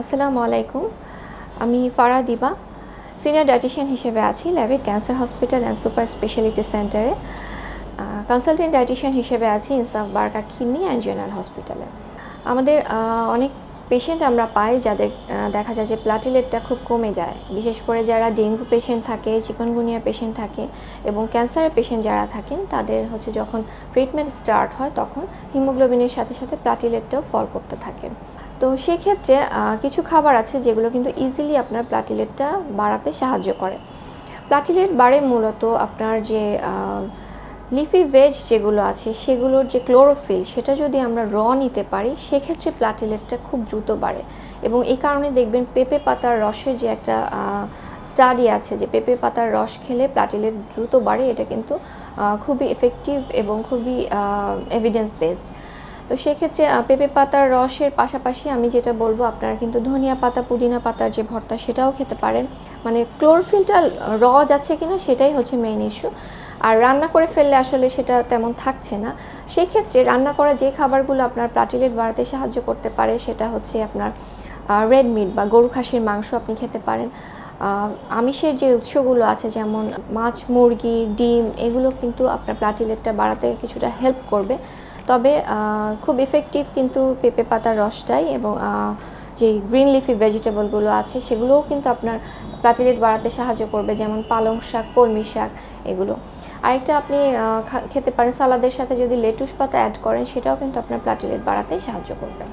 আসসালামু আলাইকুম। আমি ফারা দিবা সিনিয়র ডায়েটিশিয়ান হিসেবে আছি ল্যাবেট cancer hospital and super speciality সেন্টারে কনসালটেন্ট ডায়েটিশিয়ান হিসেবে আছি ইনসাফ বার্কা কিডনি অ্যান্ড জেনারেল হসপিটালে আমাদের অনেক পেশেন্ট আমরা পাই যাদের দেখা যায় যে প্লাটিলেটটা খুব কমে যায়। বিশেষ করে যারা ডেঙ্গু পেশেন্ট থাকে চিকনগুনিয়া পেশেন্ট থাকে এবং ক্যান্সারের পেশেন্ট যারা থাকেন, তাদের হচ্ছে যখন ট্রিটমেন্ট স্টার্ট হয়, তখন হিমোগ্লোবিনের সাথে সাথে প্লাটিলেটটাও ফল করতে থাকে। তো সেক্ষেত্রে কিছু খাবার আছে যেগুলো কিন্তু ইজিলি আপনার প্লাটিলেটটা বাড়াতে সাহায্য করে। প্লাটিলেট বাড়ে মূলত আপনার যে লিফি ভেজ যেগুলো আছে, সেগুলোর যে ক্লোরোফিল সেটা যদি আমরা র নিতে পারি, সেক্ষেত্রে প্লাটিলেটটা খুব দ্রুত বাড়ে। এবং এই কারণে দেখবেন পেঁপে পাতার রসের যে একটা স্টাডি আছে যে পেঁপে পাতার রস খেলে প্লাটিলেট দ্রুত বাড়ে, এটা কিন্তু খুবই এফেক্টিভ এবং খুবই এভিডেন্স বেসড তো সেক্ষেত্রে পেঁপে পাতার রসের পাশাপাশি আমি যেটা বলব, আপনারা কিন্তু ধনিয়া পাতা, পুদিনা পাতার যে ভর্তা, সেটাও খেতে পারেন। মানে ক্লোরোফিলটা র যাচ্ছে কিনা, সেটাই হচ্ছে মেইন ইস্যু আর রান্না করে ফেললে আসলে সেটা তেমন থাকছে না। সেই ক্ষেত্রে রান্না করা যে খাবারগুলো আপনার প্লাটিলেট বাড়াতে সাহায্য করতে পারে, সেটা হচ্ছে আপনার রেড মিট বা গরু খাসির মাংস আপনি খেতে পারেন। আমিষের যে উৎসগুলো আছে, যেমন মাছ, মুরগি, ডিম, এগুলো কিন্তু আপনার প্লাটিলেটটা বাড়াতে কিছুটা হেল্প করবে। তবে খুব ইফেক্টিভ কিন্তু পেঁপে পাতার রসটাই এবং যে গ্রিন লিফি ভেজিটেবলগুলো আছে সেগুলোও কিন্তু আপনার প্লাটিলেট বাড়াতে সাহায্য করবে, যেমন পালং শাক, কলমি শাক এগুলো। আরেকটা আপনি খেতে পারেন, সালাদের সাথে যদি লেটুস পাতা অ্যাড করেন সেটাও কিন্তু আপনার প্লাটিলেট বাড়াতে সাহায্য করবে।